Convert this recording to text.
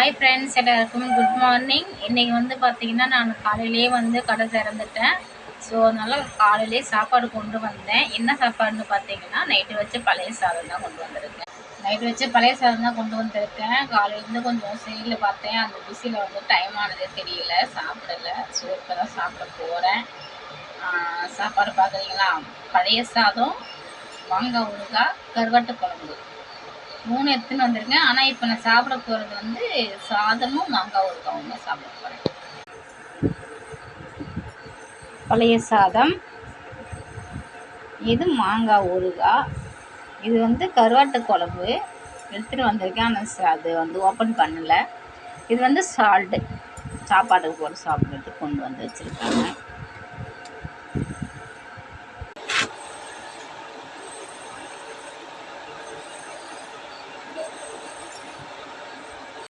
Hi friends எல்லாருக்கும் good morning இன்றைக்கி வந்து பார்த்திங்கன்னா நான் காலையிலேயே வந்து கடை திறந்துட்டேன். ஸோ அதனால் காலையிலேயே சாப்பாடு கொண்டு வந்தேன். என்ன சாப்பாடுன்னு பார்த்தீங்கன்னா நைட்டு வச்சு பழைய சாதம் தான் கொண்டு வந்திருக்கேன். நைட்டு வச்சு பழைய சாதம் தான் கொண்டு வந்திருக்கேன். காலையிலேருந்து கொஞ்சம் சைடில் பார்த்தேன். அந்த பிஸியில் வந்து டைம் ஆனதே தெரியல. சாப்பிடல. ஸோ இப்போ தான் சாப்பிட போகிறேன் சாப்பாடு பார்க்குறீங்களா பழைய சாதம் மாங்காய் ஊறுகாய் கருவாட்டு குழம்பு. மூணு எடுத்துன்னு வந்திருக்கேன் ஆனால் இப்போ நான் சாப்பிட போகிறது வந்து சாதமும் மாங்காய் ஊறுகாவும் தான். சாப்பிட போகிறேன் பழைய சாதம். இது மாங்காய் ஊறுகாய். இது வந்து கருவாட்டு குழம்பு. எடுத்துகிட்டு வந்திருக்கேன். ஆனால் அது வந்து ஓப்பன் பண்ணலை. இது வந்து சால்ட்டு சாப்பாட்டுக்கு போட்டு சாப்பிட்றதுக்கு கொண்டு வந்து வச்சுருக்காங்க.